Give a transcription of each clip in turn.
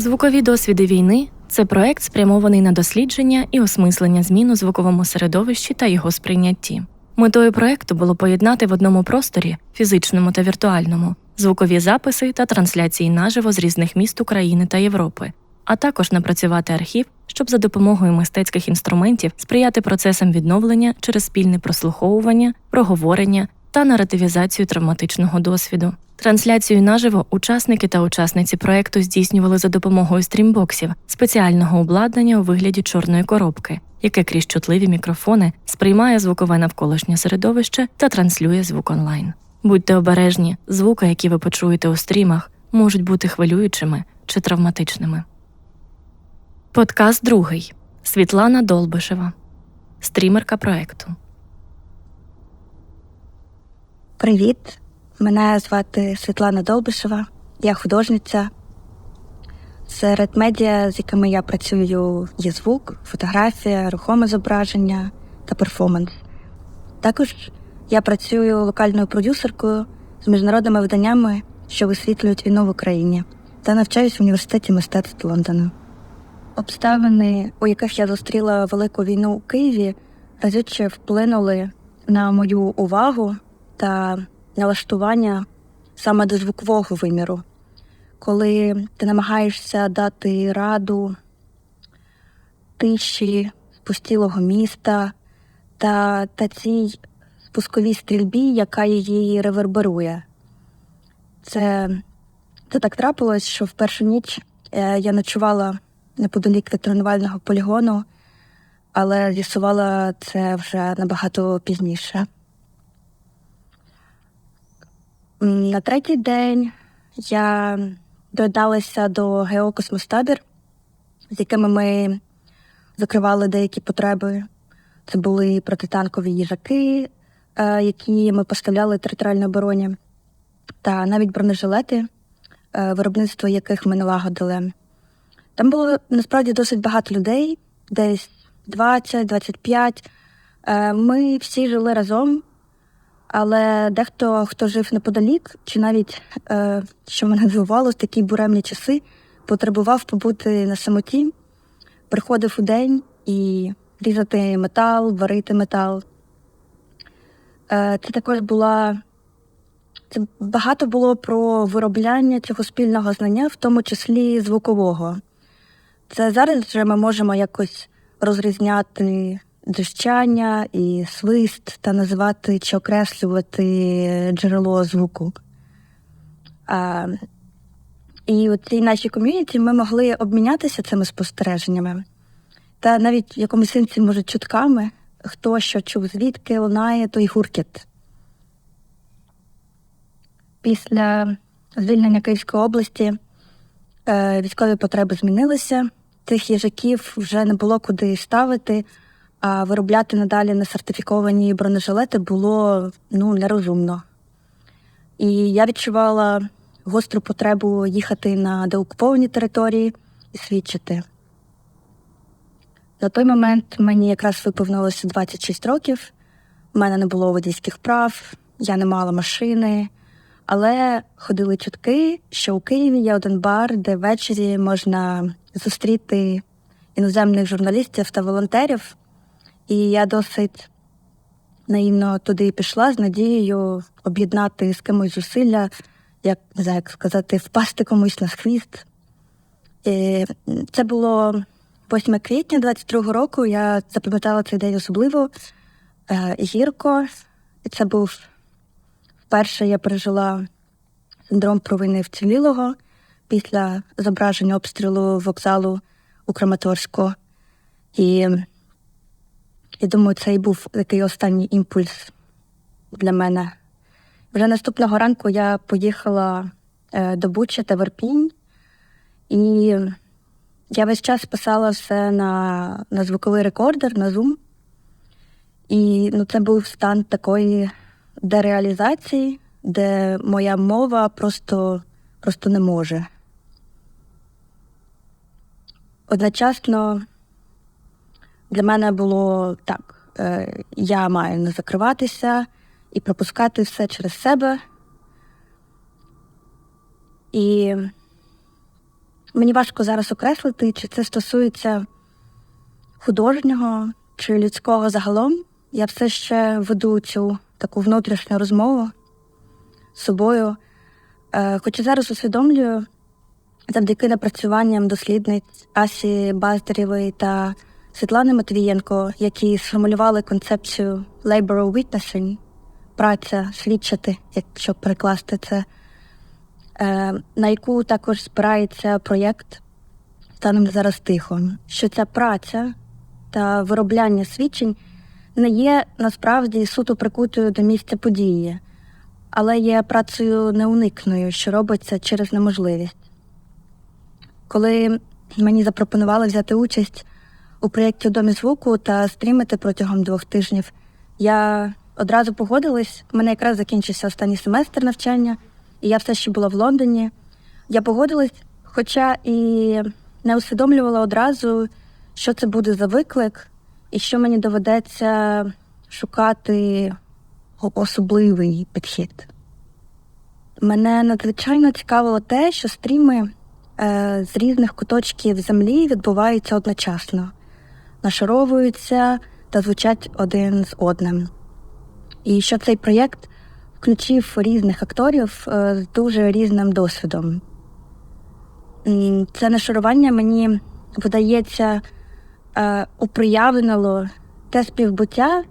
Звукові досвіди війни це проект, спрямований на дослідження і осмислення змін у звуковому середовищі та його сприйнятті. Метою проекту було поєднати в одному просторі, фізичному та віртуальному, звукові записи та трансляції наживо з різних міст України та Європи, а також напрацювати архів, щоб за допомогою мистецьких інструментів сприяти процесам відновлення через спільне прослуховування, проговорення та наративізацію травматичного досвіду. Трансляцію наживо учасники та учасниці проекту здійснювали за допомогою стрімбоксів, спеціального обладнання у вигляді чорної коробки, яке крізь чутливі мікрофони сприймає звукове навколишнє середовище та транслює звук онлайн. Будьте обережні, звуки, які ви почуєте у стрімах, можуть бути хвилюючими чи травматичними. Подкаст другий Світлана Долбишева, стрімерка проекту. Привіт, мене звати Світлана Долбишева, я художниця. Серед медіа, з якими я працюю, є звук, фотографія, рухоме зображення та перформанс. Також я працюю локальною продюсеркою з міжнародними виданнями, що висвітлюють війну в Україні, та навчаюсь в університеті мистецтв Лондону. Обставини, у яких я зустріла велику війну у Києві, разюче вплинули на мою увагу та налаштування саме до звукового виміру, коли ти намагаєшся дати раду тиші спустілого міста та, та цій спусковій стрільбі, яка її реверберує. Це, це так трапилось, що в першу ніч е, я ночувала неподалік від тренувального полігону, але з'ясувала це вже набагато пізніше. На третій день я додалася до геокосмостабір, з якими ми закривали деякі потреби. Це були протитанкові їжаки, е, які ми поставляли територіальній обороні, та навіть бронежилети, е, виробництво яких ми налагодили. Там було насправді досить багато людей, десь 20-25. Е, ми всі жили разом. Але дехто, хто жив неподалік, чи навіть, е, що мене здивувало, в такі буремні часи, потребував побути на самоті, приходив у день і різати метал, варити метал. Е, Це також була. Це багато було про виробляння цього спільного знання, в тому числі звукового. Це зараз вже ми можемо якось розрізняти дзижчання і свист та називати чи окреслювати джерело звуку. А, І у цій нашій ком'юніті ми могли обмінятися цими спостереженнями. Та навіть в якомусь сенсі, може, чутками, хто що чув, звідки лунає той гуркіт. Після звільнення Київської області е, військові потреби змінилися. Тих їжаків вже не було куди ставити, а виробляти надалі несертифіковані бронежилети було ну, нерозумно. І я відчувала гостру потребу їхати на деокуповані території і свідчити. На той момент мені якраз виповнилося 26 років, у мене не було водійських прав, я не мала машини, але ходили чутки, що у Києві є один бар, де ввечері можна зустріти іноземних журналістів та волонтерів. І я досить наївно туди пішла з надією об'єднати з кимось зусилля, як не знаю, як сказати, впасти комусь на хвіст. І Це було 8 квітня 22-го року. Я запам'ятала цей день особливо е, гірко. І це був вперше я пережила синдром провини вцілілого після зображення обстрілу вокзалу у Краматорську. І я думаю, це і був такий останній імпульс для мене. Вже наступного ранку я поїхала е, до Буча та Верпінь, і я весь час писала все на на звуковий рекордер, на Zoom. І ну, це був стан такої дереалізації, де моя мова просто, просто не може. Одночасно для мене було так: е, я маю не закриватися і пропускати все через себе. І Мені важко зараз окреслити, чи це стосується художнього чи людського загалом. Я все ще веду цю таку внутрішню розмову з собою. Е, Хоча зараз усвідомлюю, завдяки напрацюванням дослідниць Асі Баздарєвої та Світлани Матвієнко, які сформулювали концепцію labor witnessing, праця свідчити, якщо перекласти це, е, на яку також спирається проєкт станом зараз тихо, що ця праця та виробляння свідчень не є насправді суто прикутою до місця події, але є працею неуникною, що робиться через неможливість. Коли мені запропонували взяти участь у проєкті «У домі звуку та стрімити протягом двох тижнів, я одразу погодилась. У мене якраз закінчився останній семестр навчання, і я все ще була в Лондоні. Я погодилась, хоча і не усвідомлювала одразу, що це буде за виклик, і що мені доведеться шукати особливий підхід. Мене надзвичайно цікавило те, що стріми е, з різних куточків землі відбуваються одночасно, нашаровуються та звучать один з одним. І що цей проєкт включив різних акторів е, з дуже різним досвідом. Це нашарування мені видається е, уприявнило те співбуття,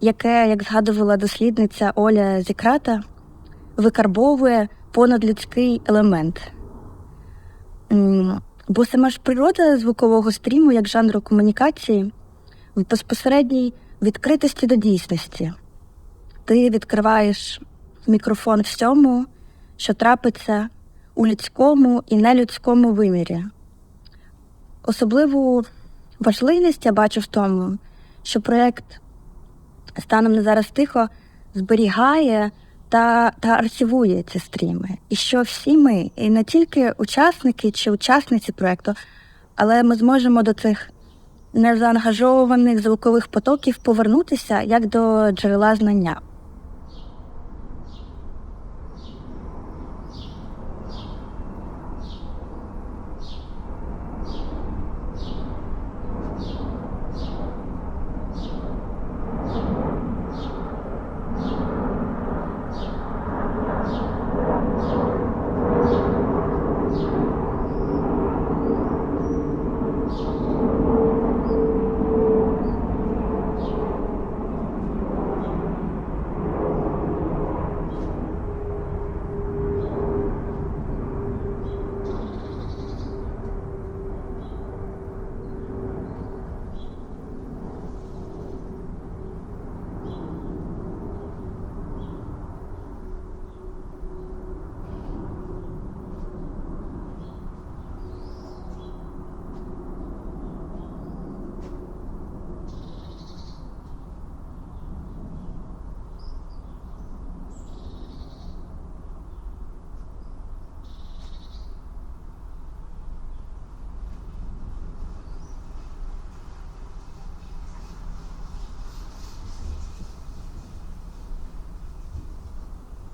яке, як згадувала дослідниця Оля Зікрата, викарбовує понадлюдський елемент. Бо сама ж природа звукового стріму як жанру комунікації в безпосередній відкритості до дійсності. Ти відкриваєш мікрофон всьому, що трапиться у людському і нелюдському вимірі. Особливу важливість я бачу в тому, що проєкт станом на зараз тихо зберігає та, та архівує ці стріми. І що всі ми, і не тільки учасники чи учасниці проєкту, але ми зможемо до цих незаангажованих звукових потоків повернутися як до джерела знання.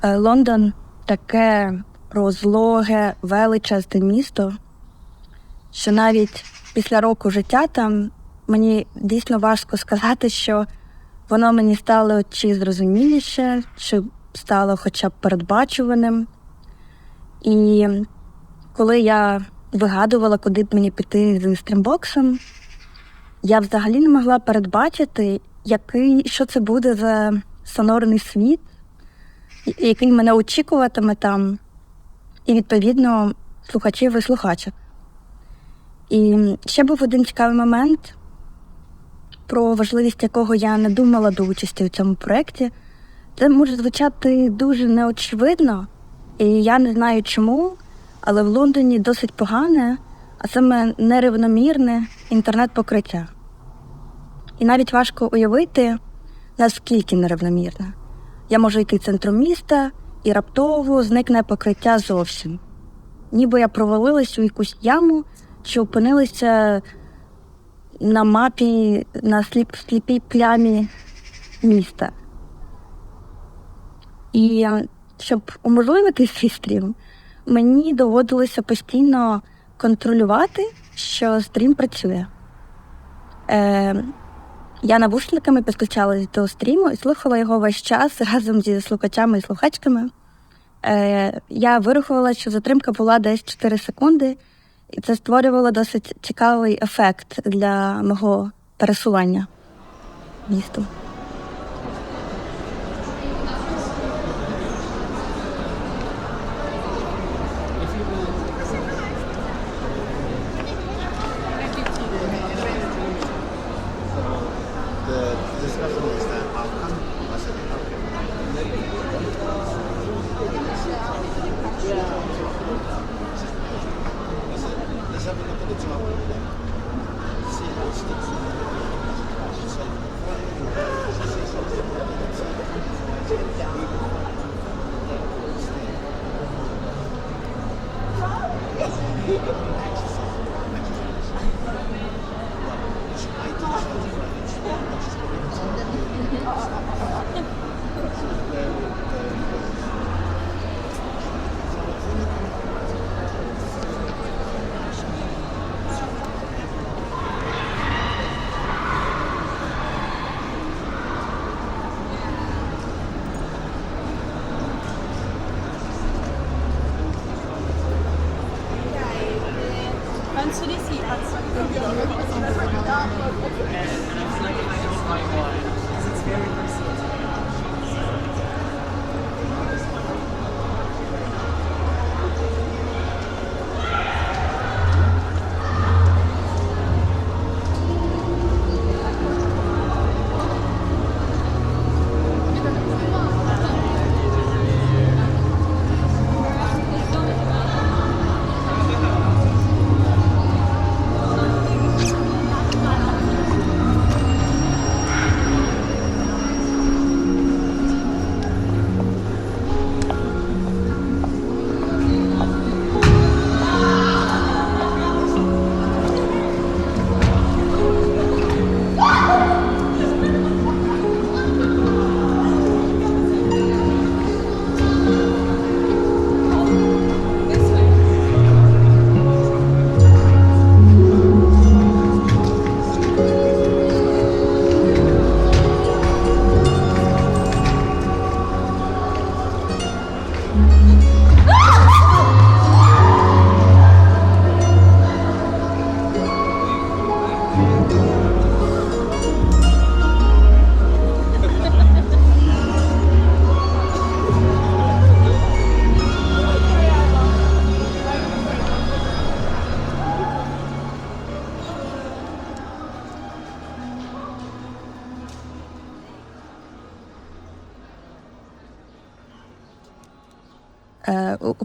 Лондон таке розлоге, величезне місто, що навіть після року життя там мені дійсно важко сказати, що воно мені стало чи зрозуміліше, чи стало хоча б передбачуваним. І коли я вигадувала, куди б мені піти з стрімбоксом, я взагалі не могла передбачити, який, що це буде за сонорний світ, який мене очікуватиме там, і відповідно слухачів і слухачок. І ще був один цікавий момент, про важливість якого я не думала до участі у цьому проєкті. Це може звучати дуже неочевидно, і я не знаю чому, але в Лондоні досить погане, а саме нерівномірне інтернет-покриття. І навіть важко уявити, наскільки нерівномірне. Я можу йти центром міста і раптово зникне покриття зовсім. Ніби я провалилась у якусь яму чи опинилася на мапі на сліп, сліпій плямі міста. І е, щоб уможливити свій стрім, мені доводилося постійно контролювати, що стрім працює. Е, я навушниками підключалась до стріму і слухала його весь час разом зі слухачами і слухачками. Е, я вирахувала, що затримка була десь 4 секунди, і це створювало досить цікавий ефект для мого пересування містом.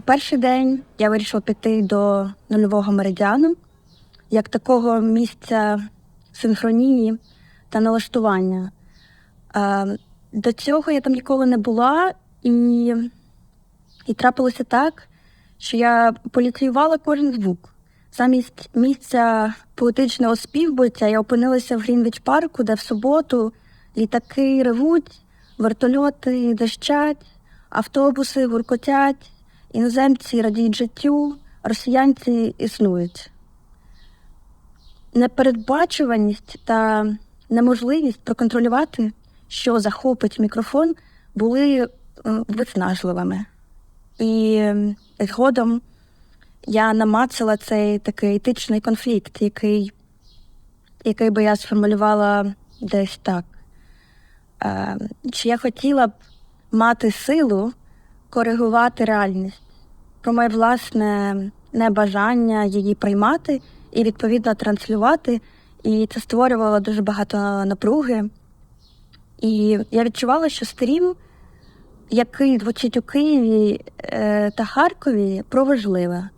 Перший день я вирішила піти до нульового меридіану як такого місця синхронії та налаштування. Е, До цього я там ніколи не була, і, і трапилося так, що я поліціювала кожен звук. Замість місця поетичного співбуття я опинилася в Грінвіч парку, де в суботу літаки ревуть, вертольоти дощать, автобуси гуркотять, іноземці радіють життю, росіянці існують. Непередбачуваність та неможливість проконтролювати, що захопить мікрофон, були е, виснажливими. І е, згодом я намацала цей такий етичний конфлікт, який, який би я сформулювала десь так. Е, Чи я хотіла б мати силу коригувати реальність про моє власне небажання її приймати і відповідно транслювати. І це створювало дуже багато напруги. І я відчувала, що стрім, який звучить у Києві е, та Харкові, про важливе,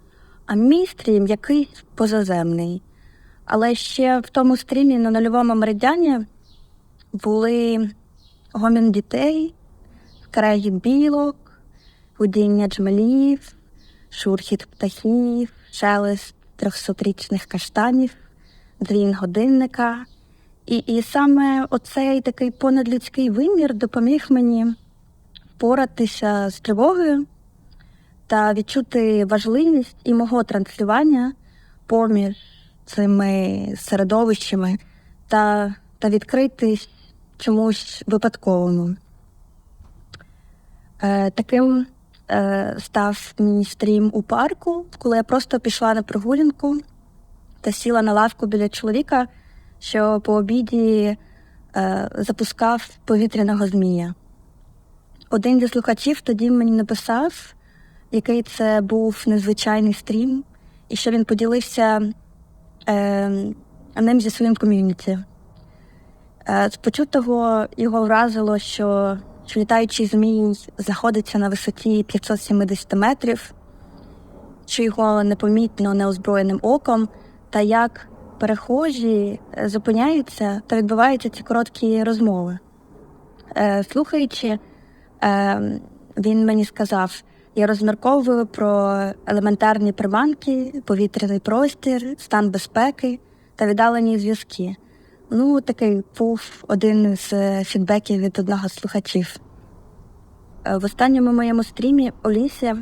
а мій стрім якийсь позаземний. Але ще в тому стрімі на нульовому меридіані були гомін дітей, краї білок, гудіння джмелів, шурхіт птахів, шелест трьохсотрічних каштанів, дзвін годинника. І, і саме оцей такий понадлюдський вимір допоміг мені впоратися з тривогою та відчути важливість і мого транслювання поміж цими середовищами та, та відкритись чомусь випадковому. Е, таким е, став мій стрім у парку, коли я просто пішла на прогулянку та сіла на лавку біля чоловіка, що по обіді е, запускав повітряного змія. Один зі слухачів тоді мені написав, який це був незвичайний стрім, і що він поділився е, ним зі своїм ком'юніті. Е, з почутого його вразило, що літаючий змій знаходиться на висоті 570 метрів, що його непомітно неозброєним оком, та як перехожі е, зупиняються та відбуваються ці короткі розмови. Е, слухаючи, е, він мені сказав: я розмірковую про елементарні приманки, повітряний простір, стан безпеки та віддалені зв'язки. Ну, такий був один з е, фідбеків від одного з слухачів. Е, В останньому моєму стрімі у лісі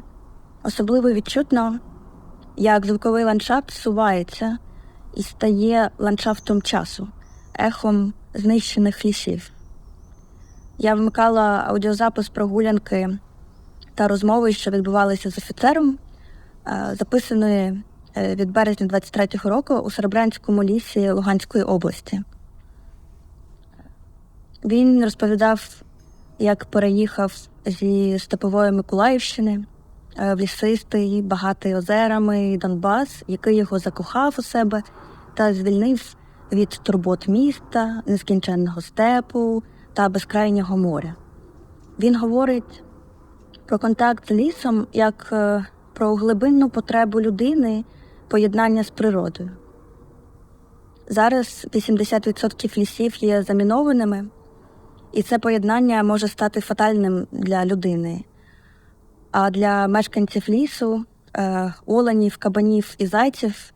особливо відчутно, як звуковий ландшафт сувається і стає ландшафтом часу, ехом знищених лісів. Я вмикала аудіозапис прогулянки та розмови, що відбувалися з офіцером, е, записаної від березня 23-го року у Серебрянському лісі Луганської області. Він розповідав, як переїхав зі степової Миколаївщини е, в лісистий, багатий озерами Донбас, який його закохав у себе та звільнив від турбот міста, нескінченного степу та безкрайнього моря. Він говорить про контакт з лісом як е, про глибинну потребу людини поєднання з природою. Зараз 80% лісів є замінованими, і це поєднання може стати фатальним для людини. А для мешканців лісу, е, оленів, кабанів і зайців,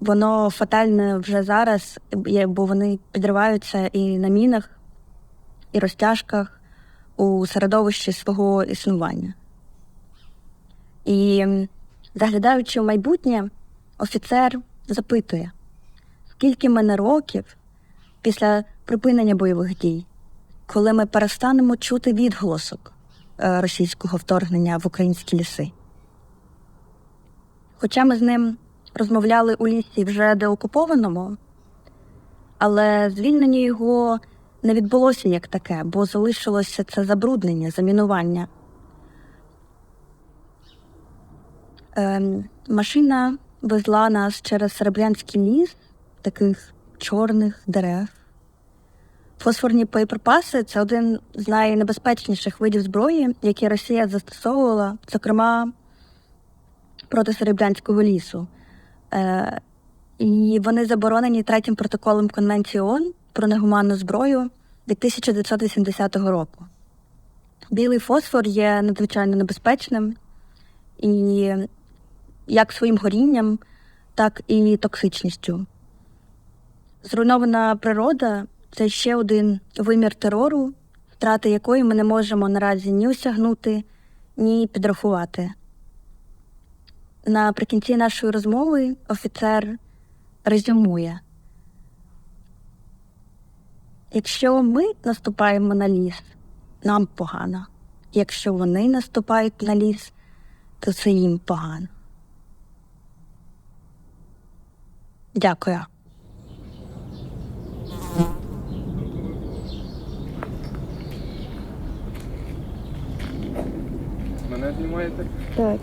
воно фатальне вже зараз, бо вони підриваються і на мінах, і розтяжках у середовищі свого існування. І заглядаючи в майбутнє, офіцер запитує, скільки мене років після припинення бойових дій, коли ми перестанемо чути відголосок е, російського вторгнення в українські ліси. Хоча ми з ним розмовляли у лісі вже деокупованому, але звільнення його не відбулося як таке, бо залишилося це забруднення, замінування. Ем, машина везла нас через Серебрянський ліс, таких чорних дерев. Фосфорні боєприпаси це один з найнебезпечніших видів зброї, які Росія застосовувала, зокрема проти Серебрянського лісу. Е, і вони заборонені третім протоколом Конвенції ООН про негуманну зброю від 1980 року. Білий фосфор є надзвичайно небезпечним і як своїм горінням, так і токсичністю. Зруйнована природа це ще один вимір терору, втрати якої ми не можемо наразі ні осягнути, ні підрахувати. Наприкінці нашої розмови офіцер резюмує. Якщо ми наступаємо на ліс, нам погано. Якщо вони наступають на ліс, то це їм погано. Дякую. Мене знімаєте? Так.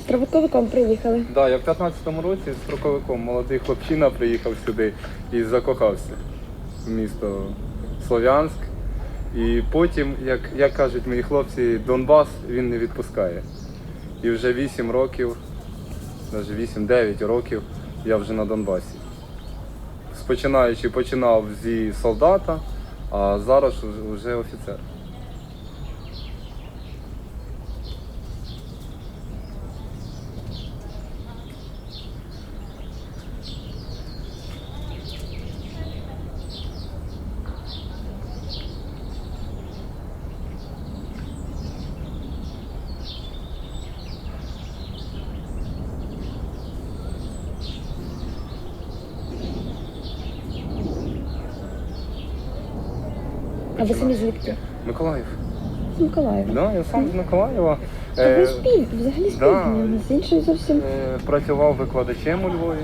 З травотковиком приїхали. Так, да, я в 15-му році з строковиком молодий хлопчина приїхав сюди і закохався в місто Слов'янськ. І потім, як, як кажуть мої хлопці, Донбас він не відпускає. І вже 8 років, навіть 8-9 років я вже на Донбасі. Спочинаючи починав зі солдата, а зараз вже офіцер. З Миколаєва. Да, я сам з Миколаєва. То ви Е, пів, взагалі з да. півдня, з іншої зовсім. е, Працював викладачем у Львові.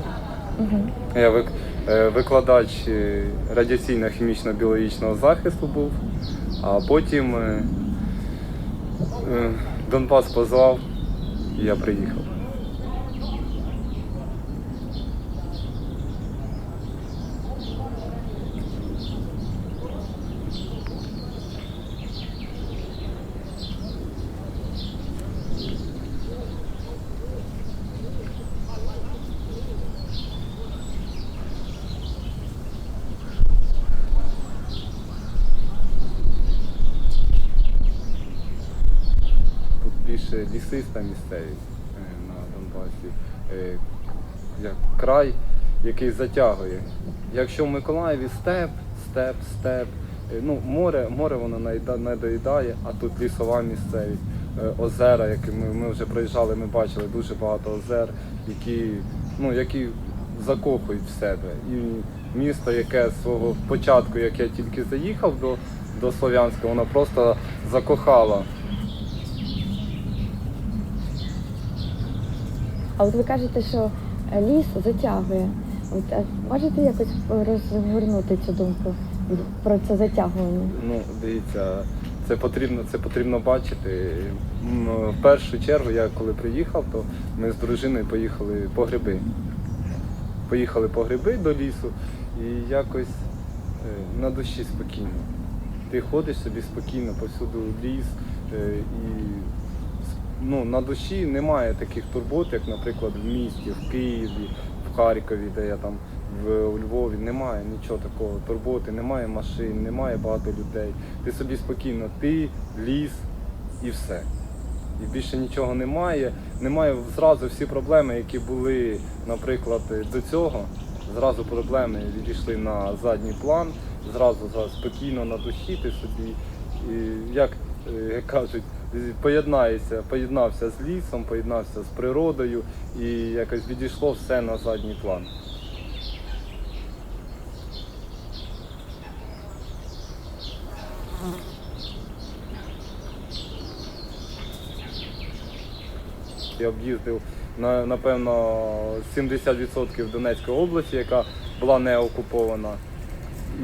Угу. Я вик- е, викладач е, радіаційно-хімічно-біологічного захисту був, а потім е, е, Донбас позвав, і я приїхав. Тут лісиста місцевість е, на Донбасі, е, як край, який затягує. Якщо в Миколаєві степ, степ, степ, е, ну, море, море воно не доїдає, а тут лісова місцевість, озера, які ми, ми вже проїжджали, ми бачили дуже багато озер, які, ну, які закохують в себе. І місто, яке свого початку, як я тільки заїхав до, до Слов'янська, воно просто закохало. От ви кажете, що е, ліс затягує. От а можете якось розгорнути цю думку про це затягування? Ну, дивіться, це потрібно, це потрібно бачити. В першу чергу, я коли приїхав, то ми з дружиною поїхали по гриби. Поїхали по гриби до лісу і якось е, на душі спокійно. Ти ходиш собі спокійно, повсюду ліс е, і ну, на душі немає таких турбот, як, наприклад, в місті, в Києві, в Харкові, де я там в у Львові, немає нічого такого турботи, немає машин, немає багато людей. Ти собі спокійно, ти, ліс і все. І більше нічого немає. Немає зразу всі проблеми, які були, наприклад, до цього. Зразу проблеми відійшли на задній план, зразу за- спокійно на душі ти собі, і, як е, кажуть, поєднаєшся, поєднався з лісом, поєднався з природою і якось відійшло все на задній план. Я об'їздив на, напевно 70% Донецької області, яка була не окупована.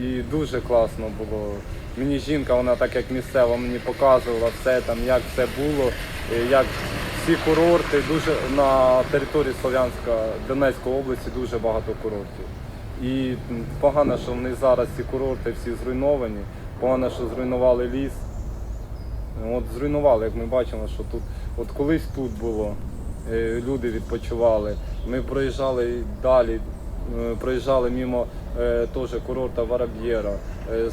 І дуже класно було. Мені жінка, вона так як місцева, мені показувала все там, як все було, як всі курорти, дуже на території Слов'янська Донецької області дуже багато курортів. І погано, що в них зараз ці курорти всі зруйновані, погано, що зруйнували ліс. От зруйнували, як ми бачимо, що тут, от колись тут було, е, люди відпочивали. Ми проїжджали далі, е, проїжджали мимо е, теж курорта Вороб'єра, е,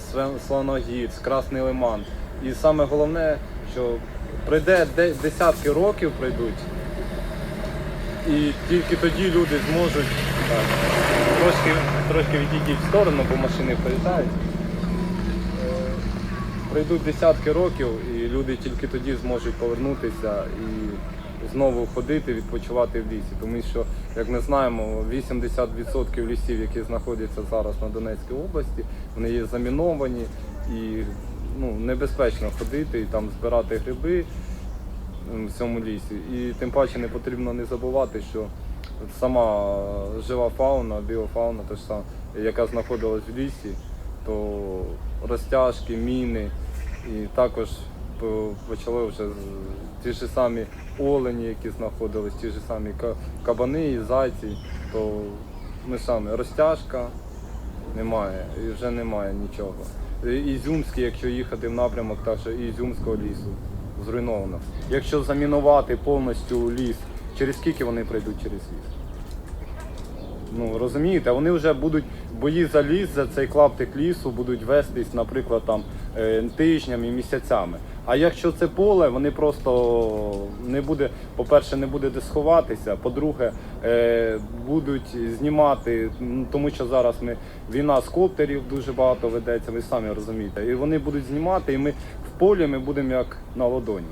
Слоногірськ, Красний Лиман. І саме головне, що прийде десятки років прийдуть, і тільки тоді люди зможуть так, трошки, трошки відійдіть в сторону, бо машини проїжджають. Е, Пройдуть десятки років, і люди тільки тоді зможуть повернутися і знову ходити, відпочивати в лісі. Тому що, як ми знаємо, 80% лісів, які знаходяться зараз на Донецькій області, вони є заміновані і ну, небезпечно ходити і там збирати гриби в цьому лісі. І тим паче не потрібно не забувати, що сама жива фауна, біофауна, та ж сама, яка знаходилась в лісі, то розтяжки, міни, і також почали вже ті ж самі олені, які знаходились, ті ж самі кабани і зайці, то ми самі розтяжка немає, і вже немає нічого. Ізюмський, якщо їхати в напрямок, так що Ізюмського лісу зруйновано. Якщо замінувати повністю ліс, через скільки вони пройдуть через ліс? Ну розумієте, вони вже будуть бої за ліс, за цей клаптик лісу будуть вестись, наприклад, там е, тижнями, місяцями. А якщо це поле, вони просто не буде, по-перше, не буде де сховатися. По-друге, е, будуть знімати, тому що зараз ми війна з коптерів дуже багато ведеться, ви самі розумієте. І вони будуть знімати, і ми в полі ми будемо як на ладоні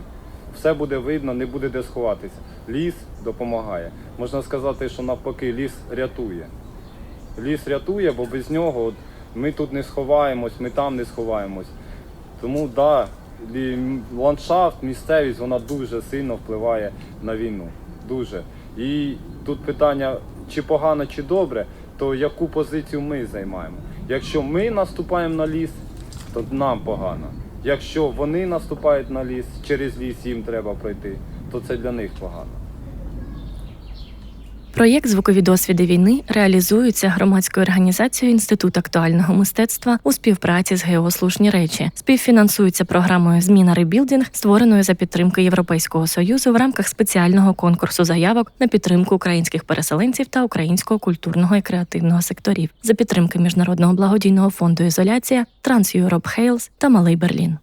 все буде видно, не буде де сховатися. Ліс допомагає. Можна сказати, що навпаки ліс рятує. Ліс рятує, бо без нього от, ми тут не сховаємось, ми там не сховаємось. Тому да, і ландшафт, місцевість вона дуже сильно впливає на війну. Дуже. І тут питання, чи погано, чи добре, то яку позицію ми займаємо. Якщо ми наступаємо на ліс, то нам погано. Якщо вони наступають на ліс, через ліс їм треба пройти, то це для них погано. Проєкт Звукові досвіди війни реалізується громадською організацією Інститут актуального мистецтва у співпраці з Геослушні речі. Співфінансується програмою Зміна ребілдинг, створеною за підтримки Європейського союзу в рамках спеціального конкурсу заявок на підтримку українських переселенців та українського культурного і креативного секторів за підтримки міжнародного благодійного фонду Ізоляція, Транс Hales та Малий Берлін.